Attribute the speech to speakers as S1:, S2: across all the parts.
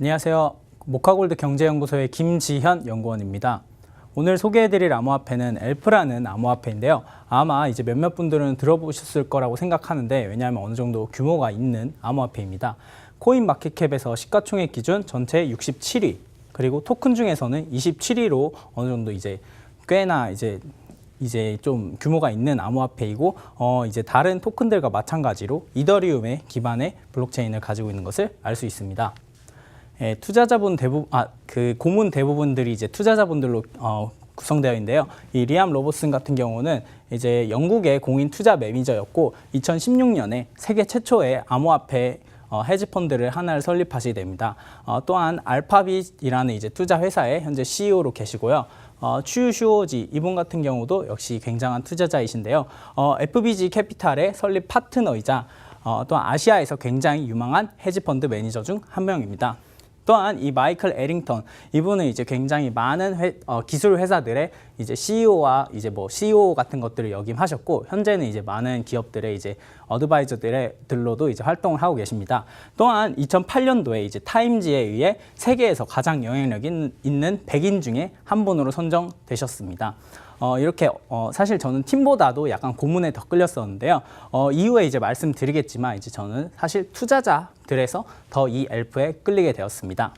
S1: 안녕하세요. 모카골드 경제연구소의 김지현 연구원입니다. 오늘 소개해드릴 암호화폐는 엘프라는 암호화폐인데요. 아마 이제 몇몇 분들은 들어보셨을 거라고 생각하는데 왜냐하면 어느 정도 규모가 있는 암호화폐입니다. 코인 마켓캡에서 시가총액 기준 전체 67위 그리고 토큰 중에서는 27위로 어느 정도 이제 꽤나 이제 이제 좀 규모가 있는 암호화폐이고 어 이제 다른 토큰들과 마찬가지로 이더리움의 기반의 블록체인을 가지고 있는 것을 알 수 있습니다. 예, 투자자분 대부분 아 그 고문 대부분들이 이제 투자자분들로 어, 구성되어 있는데요. 이 리암 로버슨 같은 경우는 이제 영국의 공인 투자 매니저였고 2016년에 세계 최초의 암호화폐 어, 헤지 펀드를 하나를 설립하시게 됩니다. 어, 또한 알파빗이라는 이제 투자 회사의 현재 CEO로 계시고요. 어, 추 슈오지 이분 같은 경우도 역시 굉장한 투자자이신데요. 어, FBG 캐피탈의 설립 파트너이자 어, 또한 아시아에서 굉장히 유망한 헤지 펀드 매니저 중 한 명입니다. 또한 이 마이클 에링턴 이분은 이제 굉장히 많은 회, 어, 기술 회사들의 이제 CEO와 이제 뭐 CEO 같은 것들을 역임하셨고 현재는 이제 많은 기업들의 이제 어드바이저들로도 이제 활동을 하고 계십니다. 또한 2008년도에 이제 타임지에 의해 세계에서 가장 영향력 있는 100인 중에 한 분으로 선정되셨습니다. 어, 이렇게 어, 사실 저는 팀보다도 약간 고문에 더 끌렸었는데요. 어, 이후에 이제 말씀드리겠지만 이제 저는 사실 투자자들에서 더 이 엘프에 끌리게 되었습니다.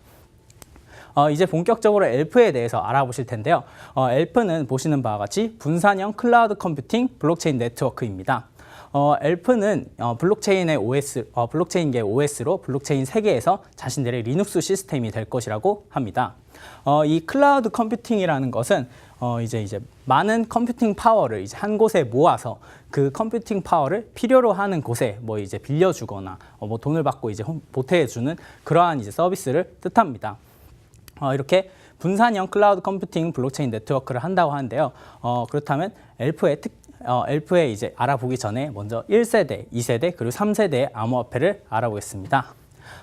S1: 어, 이제 본격적으로 엘프에 대해서 알아보실 텐데요. 어, 엘프는 보시는 바와 같이 분산형 클라우드 컴퓨팅 블록체인 네트워크입니다. 어, 엘프는 어, 블록체인의 OS, 어, 블록체인계 OS로 블록체인 세계에서 자신들의 리눅스 시스템이 될 것이라고 합니다. 어, 이 클라우드 컴퓨팅이라는 것은 어, 이제 이제 많은 컴퓨팅 파워를 이제 한 곳에 모아서 그 컴퓨팅 파워를 필요로 하는 곳에 뭐 이제 빌려주거나 어, 뭐 돈을 받고 이제 홈- 보태해주는 그러한 이제 서비스를 뜻합니다. 어, 이렇게 분산형 클라우드 컴퓨팅 블록체인 네트워크를 한다고 하는데요. 어, 그렇다면 엘프의 특 어, 엘프의 이제 알아보기 전에 먼저 1세대, 2세대, 그리고 3세대의 암호화폐를 알아보겠습니다.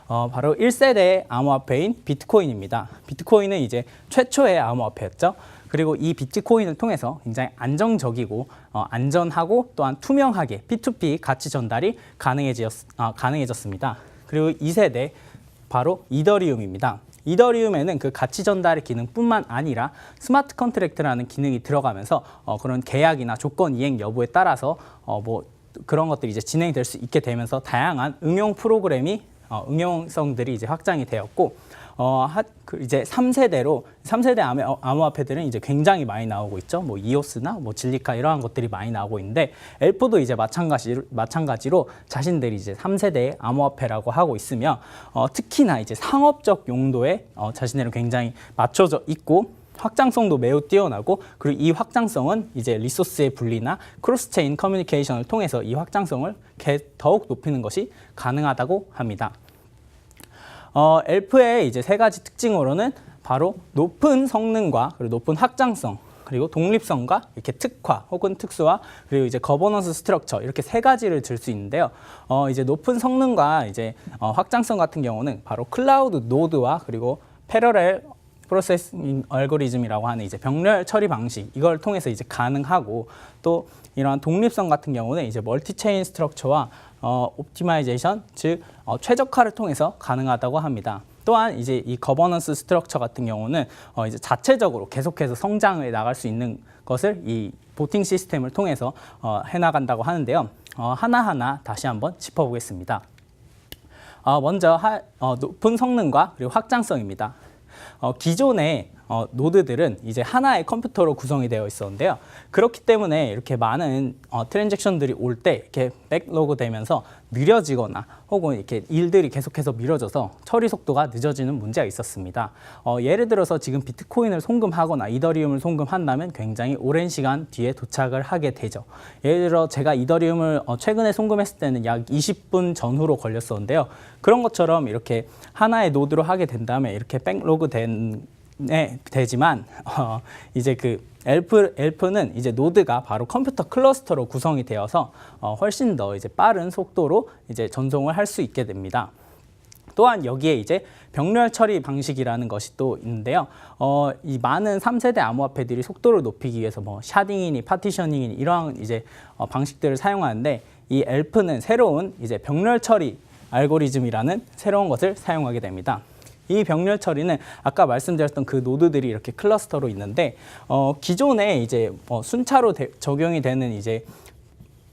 S1: 어, 바로 1세대의 암호화폐인 비트코인입니다. 비트코인은 이제 최초의 암호화폐였죠. 그리고 이 비트코인을 통해서 굉장히 안정적이고 어, 안전하고 또한 투명하게 P2P 가치 전달이 가능해졌, 아, 가능해졌습니다. 그리고 2세대 바로 이더리움입니다. 이더리움에는 그 가치 전달의 기능뿐만 아니라 스마트 컨트랙트라는 기능이 들어가면서 어, 그런 계약이나 조건 이행 여부에 따라서 어, 뭐 그런 것들이 이제 진행될 수 있게 되면서 다양한 응용 프로그램이 어, 응용성들이 이제 확장이 되었고 어, 하, 그 이제 3세대로 3세대 암호, 암호화폐들은 이제 굉장히 많이 나오고 있죠. 뭐 이오스나 뭐 진리카 이러한 것들이 많이 나오고 있는데 엘프도 이제 마찬가지로 마찬가지로 자신들이 이제 3세대의 암호화폐라고 하고 있으며 어, 특히나 이제 상업적 용도에 어, 자신들은 굉장히 맞춰져 있고 확장성도 매우 뛰어나고 그리고 이 확장성은 이제 리소스의 분리나 크로스체인 커뮤니케이션을 통해서 이 확장성을 개- 더욱 높이는 것이 가능하다고 합니다. 어, 엘프의 이제 세 가지 특징으로는 바로 높은 성능과 그리고 높은 확장성 그리고 독립성과 이렇게 특화 혹은 특수화 그리고 이제 거버넌스 스트럭처 이렇게 세 가지를 들 수 있는데요. 어, 이제 높은 성능과 이제 어, 확장성 같은 경우는 바로 클라우드 노드와 그리고 패러렐 프로세싱 알고리즘이라고 하는 이제 병렬 처리 방식 이걸 통해서 이제 가능하고 또 이러한 독립성 같은 경우는 이제 멀티 체인 스트럭처와 어, 옵티마이제이션 즉 어, 최적화를 통해서 가능하다고 합니다. 또한 이제 이 거버넌스 스트럭처 같은 경우는 어, 이제 자체적으로 계속해서 성장해 나갈 수 있는 것을 이 보팅 시스템을 통해서 어, 해나간다고 하는데요. 어, 하나하나 다시 한번 짚어보겠습니다. 어, 먼저 하- 어, 높은 성능과 그리고 확장성입니다. 어, 기존의 어, 노드들은 이제 하나의 컴퓨터로 구성이 되어 있었는데요. 그렇기 때문에 이렇게 많은 어, 트랜잭션들이 올 때 이렇게 백로그 되면서 느려지거나 혹은 이렇게 일들이 계속해서 미뤄져서 처리 속도가 늦어지는 문제가 있었습니다. 어, 예를 들어서 지금 비트코인을 송금하거나 이더리움을 송금한다면 굉장히 오랜 시간 뒤에 도착을 하게 되죠. 예를 들어 제가 이더리움을 어, 최근에 송금했을 때는 약 20분 전후로 걸렸었는데요. 그런 것처럼 이렇게 하나의 노드로 하게 된다면 이렇게 백로그 된 네, 되지만 어, 이제 그 엘프 엘프는 이제 노드가 바로 컴퓨터 클러스터로 구성이 되어서 어, 훨씬 더 이제 빠른 속도로 이제 전송을 할 수 있게 됩니다. 또한 여기에 이제 병렬 처리 방식이라는 것이 또 있는데요. 어, 이 많은 3세대 암호화폐들이 속도를 높이기 위해서 뭐 샤딩이니 파티셔닝이니 이러한 이제 어, 방식들을 사용하는데 이 엘프는 새로운 이제 병렬 처리 알고리즘이라는 새로운 것을 사용하게 됩니다. 이 병렬 처리는 아까 말씀드렸던 그 노드들이 이렇게 클러스터로 있는데 어, 기존에 이제 어, 순차로 대- 적용이 되는 이제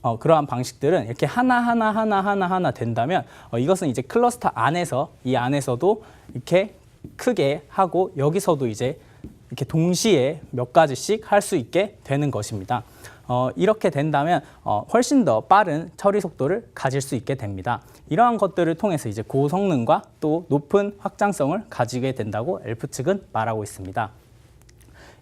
S1: 어, 그러한 방식들은 이렇게 하나 하나 하나 하나 하나 된다면 어, 이것은 이제 클러스터 안에서 이 안에서도 이렇게 크게 하고 여기서도 이제 이렇게 동시에 몇 가지씩 할 수 있게 되는 것입니다. 어, 이렇게 된다면 어, 훨씬 더 빠른 처리 속도를 가질 수 있게 됩니다. 이러한 것들을 통해서 이제 고성능과 또 높은 확장성을 가지게 된다고 엘프 측은 말하고 있습니다.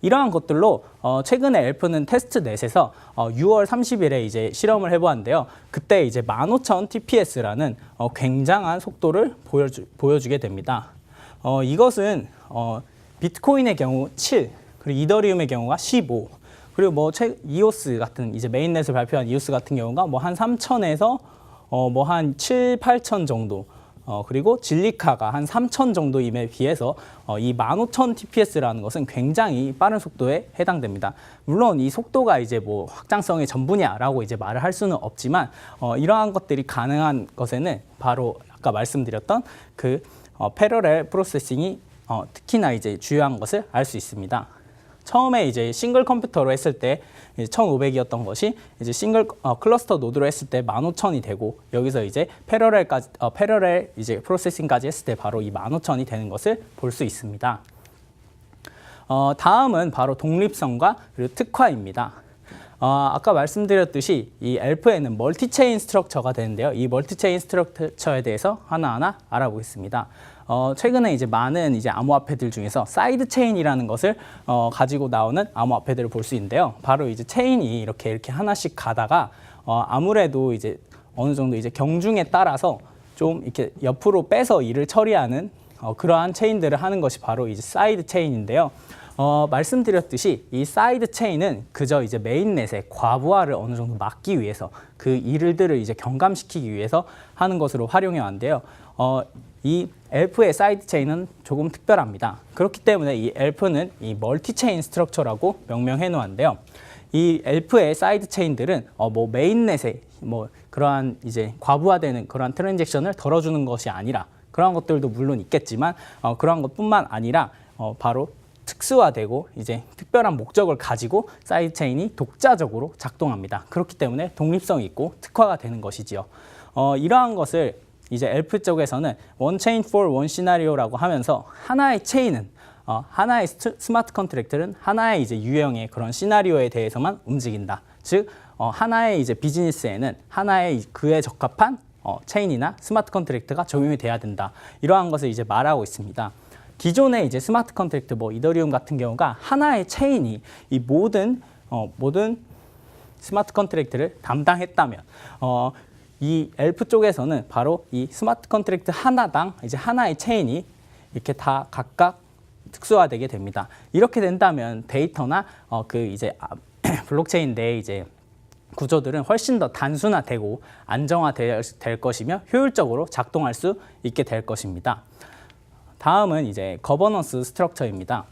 S1: 이러한 것들로 어, 최근에 엘프는 테스트넷에서 어, 6월 30일에 이제 실험을 해보았는데요. 그때 이제 15,000 TPS라는 어, 굉장한 속도를 보여주, 보여주게 됩니다. 어, 이것은 어, 비트코인의 경우 7, 그리고 이더리움의 경우가 15, 그리고 뭐 최, 이오스 같은 이제 메인넷을 발표한 이오스 같은 경우가 뭐 한 3,000에서 어, 뭐 한 7, 8,000 정도 어, 그리고 진리카가 한3,000 정도임에 비해서 어, 이 15,000 TPS라는 것은 굉장히 빠른 속도에 해당됩니다. 물론 이 속도가 이제 뭐 확장성의 전부냐라고 이제 말을 할 수는 없지만 어, 이러한 것들이 가능한 것에는 바로 아까 말씀드렸던 그 어, 패러렐 프로세싱이 어, 특히나 이제 주요한 것을 알 수 있습니다. 처음에 이제 싱글 컴퓨터로 했을 때 1,500이었던 것이 이제 싱글 어, 클러스터 노드로 했을 때 15,000이 되고 여기서 이제 패러렐까지 어, 패러렐 이제 프로세싱까지 했을 때 바로 이 15,000이 되는 것을 볼 수 있습니다. 어, 다음은 바로 독립성과 그리고 특화입니다. 어, 아까 말씀드렸듯이 이 엘프에는 멀티체인 스트럭처가 되는데요. 이 멀티체인 스트럭처에 대해서 하나하나 알아보겠습니다. 어, 최근에 이제 많은 이제 암호화폐들 중에서 사이드 체인이라는 것을 어, 가지고 나오는 암호화폐들을 볼 수 있는데요. 바로 이제 체인이 이렇게 이렇게 하나씩 가다가 어, 아무래도 이제 어느 정도 이제 경중에 따라서 좀 이렇게 옆으로 빼서 일을 처리하는 어, 그러한 체인들을 하는 것이 바로 이제 사이드 체인인데요. 어, 말씀드렸듯이 이 사이드 체인은 그저 이제 메인넷의 과부하를 어느 정도 막기 위해서 그 일들을 이제 경감시키기 위해서 하는 것으로 활용해 왔는데요. 어, 이 엘프의 사이드 체인은 조금 특별합니다. 그렇기 때문에 이 엘프는 이 멀티 체인 스트럭처라고 명명해 놓았는데요. 이 엘프의 사이드 체인들은 어, 뭐 메인넷에 뭐 그러한 이제 과부하되는 그러한 트랜잭션을 덜어주는 것이 아니라 그러한 것들도 물론 있겠지만 어, 그러한 것뿐만 아니라 어, 바로 특수화되고 이제 특별한 목적을 가지고 사이드 체인이 독자적으로 작동합니다. 그렇기 때문에 독립성 있고 특화가 되는 것이지요. 어, 이러한 것을 이제 엘프 쪽에서는 원 체인 for 원 시나리오라고 하면서 하나의 체인은 어, 하나의 스마트 컨트랙트는 하나의 이제 유형의 그런 시나리오에 대해서만 움직인다. 즉 어, 하나의 이제 비즈니스에는 하나의 이- 그에 적합한 어, 체인이나 스마트 컨트랙트가 적용이 돼야 된다. 이러한 것을 이제 말하고 있습니다. 기존의 이제 스마트 컨트랙트 뭐 이더리움 같은 경우가 하나의 체인이 이 모든 어, 모든 스마트 컨트랙트를 담당했다면 어, 이 엘프 쪽에서는 바로 이 스마트 컨트랙트 하나당 이제 하나의 체인이 이렇게 다 각각 특수화되게 됩니다. 이렇게 된다면 데이터나 어, 그 이제 아, 블록체인 내 이제 구조들은 훨씬 더 단순화되고 안정화될 될 것이며 효율적으로 작동할 수 있게 될 것입니다. 다음은 이제 거버넌스 스트럭처입니다.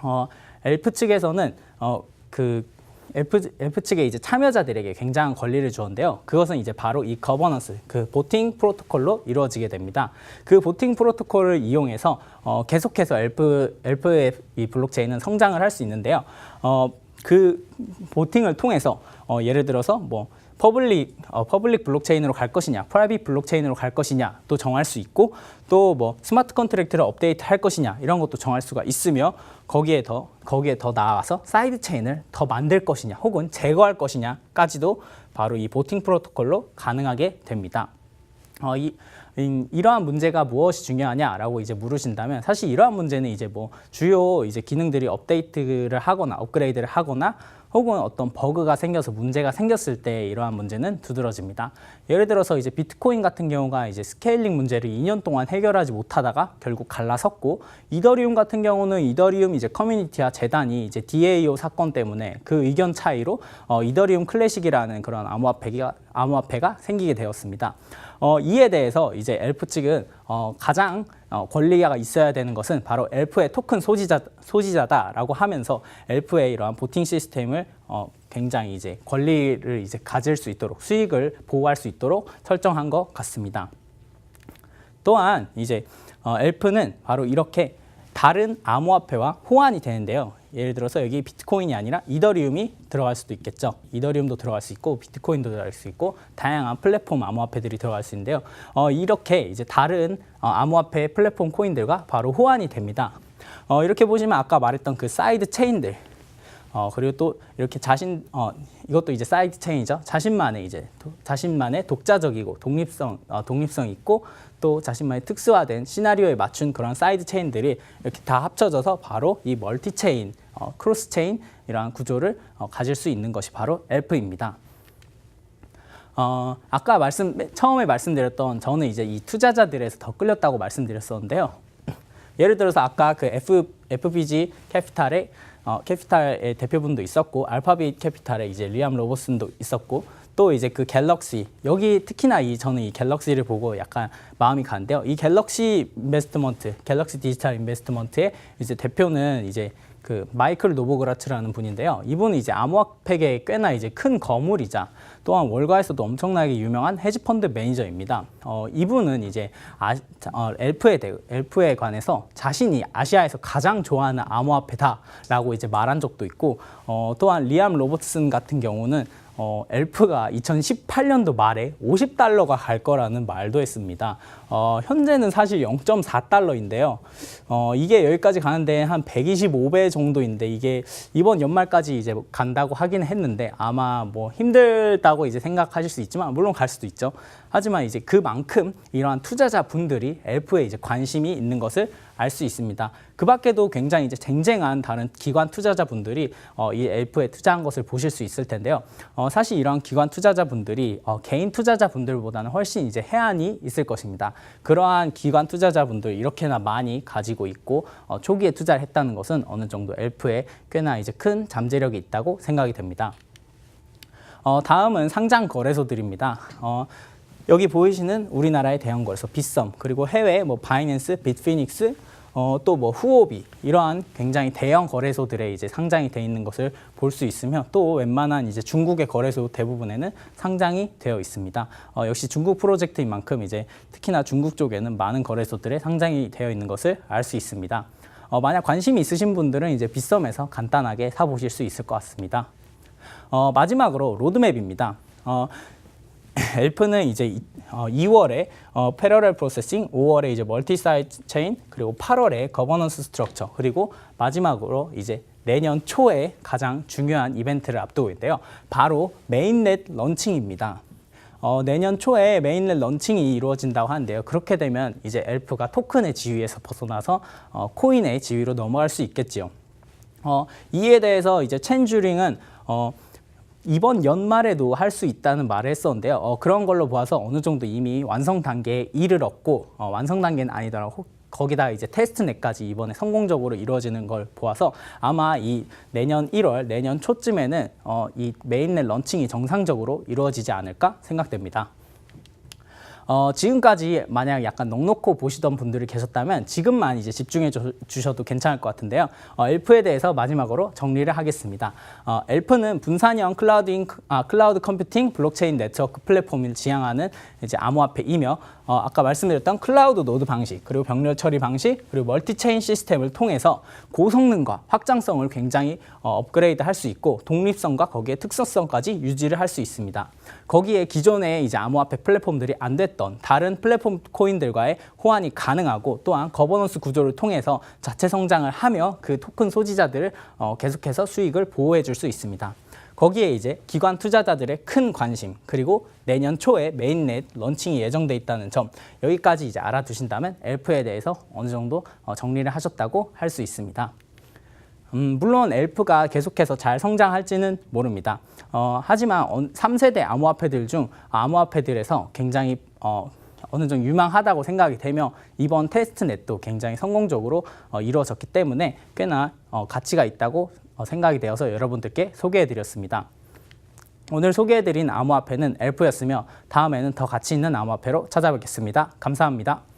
S1: 어, 엘프 측에서는 어, 그 엘프, 엘프 측의 이제 참여자들에게 굉장한 권리를 주었는데요. 그것은 이제 바로 이 거버넌스, 그 보팅 프로토콜로 이루어지게 됩니다. 그 보팅 프로토콜을 이용해서 어, 계속해서 엘프, 엘프의 이 블록체인은 성장을 할 수 있는데요. 어, 그 보팅을 통해서 어, 예를 들어서 뭐 퍼블릭 어, 퍼블릭 블록체인으로 갈 것이냐, 프라이빗 블록체인으로 갈 것이냐 또 정할 수 있고 또 뭐 스마트 컨트랙트를 업데이트 할 것이냐 이런 것도 정할 수가 있으며 거기에 더 거기에 더 나아가서 사이드 체인을 더 만들 것이냐 혹은 제거할 것이냐까지도 바로 이 보팅 프로토콜로 가능하게 됩니다. 어, 이, 이, 이러한 문제가 무엇이 중요하냐라고 이제 물으신다면 사실 이러한 문제는 이제 뭐 주요 이제 기능들이 업데이트를 하거나 업그레이드를 하거나 혹은 어떤 버그가 생겨서 문제가 생겼을 때 이러한 문제는 두드러집니다. 예를 들어서 이제 비트코인 같은 경우가 이제 스케일링 문제를 2년 동안 해결하지 못하다가 결국 갈라섰고 이더리움 같은 경우는 이더리움 이제 커뮤니티와 재단이 이제 DAO 사건 때문에 그 의견 차이로 어, 이더리움 클래식이라는 그런 암호화폐가 암호화폐가 생기게 되었습니다. 어, 이에 대해서 이제 엘프 측은 어, 가장 어, 권리가 있어야 되는 것은 바로 엘프의 토큰 소지자, 소지자다라고 하면서 엘프의 이러한 보팅 시스템을 어, 굉장히 이제 권리를 이제 가질 수 있도록 수익을 보호할 수 있도록 설정한 것 같습니다. 또한 이제 어, 엘프는 바로 이렇게 다른 암호화폐와 호환이 되는데요. 예를 들어서 여기 비트코인이 아니라 이더리움이 들어갈 수도 있겠죠. 이더리움도 들어갈 수 있고 비트코인도 들어갈 수 있고 다양한 플랫폼 암호화폐들이 들어갈 수 있는데요. 어, 이렇게 이제 다른 어, 암호화폐 플랫폼 코인들과 바로 호환이 됩니다. 어, 이렇게 보시면 아까 말했던 그 사이드 체인들 어, 그리고 또 이렇게 자신 어, 이것도 이제 사이드 체인이죠. 자신만의 이제 도, 자신만의 독자적이고 독립성 어, 독립성 있고 또 자신만의 특수화된 시나리오에 맞춘 그런 사이드 체인들이 이렇게 다 합쳐져서 바로 이 멀티 체인, 어, 크로스 체인 이러한 구조를 어, 가질 수 있는 것이 바로 엘프입니다. 어, 아까 말씀 처음에 말씀드렸던 저는 이제 이 투자자들에서 더 끌렸다고 말씀드렸었는데요. 예를 들어서 아까 그 F, FBG 캐피탈의 어, 캐피탈의 대표분도 있었고 알파빗 캐피탈의 이제 리암 로버슨도 있었고 또 이제 그 갤럭시 여기 특히나 이 저는 이 갤럭시를 보고 약간 마음이 가는데요. 이 갤럭시 인베스트먼트, 갤럭시 디지털 인베스트먼트의 이제 대표는 이제 그 마이클 노보그라츠라는 분인데요. 이분은 이제 암호화폐계에 꽤나 이제 큰 거물이자 또한 월가에서도 엄청나게 유명한 헤지펀드 매니저입니다. 어, 이분은 이제 아, 어, 엘프에 대 엘프에 관해서 자신이 아시아에서 가장 좋아하는 암호화폐다라고 이제 말한 적도 있고 어, 또한 리암 로버트슨 같은 경우는 어, 엘프가 2018년도 말에 50달러가 갈 거라는 말도 했습니다. 어, 현재는 사실 0.4달러인데요. 어, 이게 여기까지 가는데 한 125배 정도인데 이게 이번 연말까지 이제 간다고 하긴 했는데 아마 뭐 힘들다고 이제 생각하실 수 있지만 물론 갈 수도 있죠. 하지만 이제 그만큼 이러한 투자자 분들이 엘프에 이제 관심이 있는 것을 알 수 있습니다. 그 밖에도 굉장히 이제 쟁쟁한 다른 기관 투자자 분들이 어, 이 엘프에 투자한 것을 보실 수 있을 텐데요. 어, 사실 이러한 기관 투자자 분들이 어, 개인 투자자 분들보다는 훨씬 이제 해안이 있을 것입니다. 그러한 기관 투자자 분들 이렇게나 많이 가지고 있고 어, 초기에 투자를 했다는 것은 어느 정도 엘프에 꽤나 이제 큰 잠재력이 있다고 생각이 됩니다. 어, 다음은 상장 거래소들입니다. 어, 여기 보이시는 우리나라의 대형 거래소 빗썸 그리고 해외 뭐 바이낸스, 빗피닉스 어, 또 뭐 후오비 이러한 굉장히 대형 거래소들에 이제 상장이 돼 있는 것을 볼 수 있으며 또 웬만한 이제 중국의 거래소 대부분에는 상장이 되어 있습니다. 어, 역시 중국 프로젝트인 만큼 이제 특히나 중국 쪽에는 많은 거래소들에 상장이 되어 있는 것을 알 수 있습니다. 어, 만약 관심이 있으신 분들은 이제 빗썸에서 간단하게 사보실 수 있을 것 같습니다. 어, 마지막으로 로드맵입니다. 어, 엘프는 이제 이- 어, 2월에 어, 패러렐 프로세싱, 5월에 이제 멀티 사이트 체인, 그리고 8월에 거버넌스 스트럭처, 그리고 마지막으로 이제 내년 초에 가장 중요한 이벤트를 앞두고 있는데요. 바로 메인넷 런칭입니다. 어, 내년 초에 메인넷 런칭이 이루어진다고 하는데요. 그렇게 되면 이제 엘프가 토큰의 지위에서 벗어나서 어, 코인의 지위로 넘어갈 수 있겠지요. 어, 이에 대해서 이제 첸 주링은 어, 이번 연말에도 할 수 있다는 말을 했었는데요. 어, 그런 걸로 보아서 어느 정도 이미 완성 단계에 이르렀고 어, 완성 단계는 아니더라도 거기다 이제 테스트넷까지 이번에 성공적으로 이루어지는 걸 보아서 아마 이 내년 1월 내년 초쯤에는 어, 이 메인넷 런칭이 정상적으로 이루어지지 않을까 생각됩니다. 어, 지금까지 만약 약간 넉넉고 보시던 분들이 계셨다면 지금만 이제 집중해 주, 주셔도 괜찮을 것 같은데요. 어, 엘프에 대해서 마지막으로 정리를 하겠습니다. 어, 엘프는 분산형 클라우드, 아, 클라우드 컴퓨팅 블록체인 네트워크 플랫폼을 지향하는 이제 암호화폐이며 어, 아까 말씀드렸던 클라우드 노드 방식 그리고 병렬 처리 방식 그리고 멀티체인 시스템을 통해서 고성능과 확장성을 굉장히 어, 업그레이드 할 수 있고 독립성과 거기에 특수성까지 유지를 할 수 있습니다. 거기에 기존의 이제 암호화폐 플랫폼들이 안 됐던 다른 플랫폼 코인들과의 호환이 가능하고 또한 거버넌스 구조를 통해서 자체 성장을 하며 그 토큰 소지자들을 어, 계속해서 수익을 보호해 줄 수 있습니다. 거기에 이제 기관 투자자들의 큰 관심 그리고 내년 초에 메인넷 런칭이 예정돼 있다는 점 여기까지 이제 알아두신다면 엘프에 대해서 어느 정도 어, 정리를 하셨다고 할 수 있습니다. 음, 물론 엘프가 계속해서 잘 성장할지는 모릅니다. 어, 하지만 어, 3세대 암호화폐들 중 암호화폐들에서 굉장히 어, 어느 정도 유망하다고 생각이 되며 이번 테스트넷도 굉장히 성공적으로 어, 이루어졌기 때문에 꽤나 어, 가치가 있다고 어, 생각이 되어서 여러분들께 소개해드렸습니다. 오늘 소개해드린 암호화폐는 엘프였으며 다음에는 더 가치 있는 암호화폐로 찾아뵙겠습니다. 감사합니다.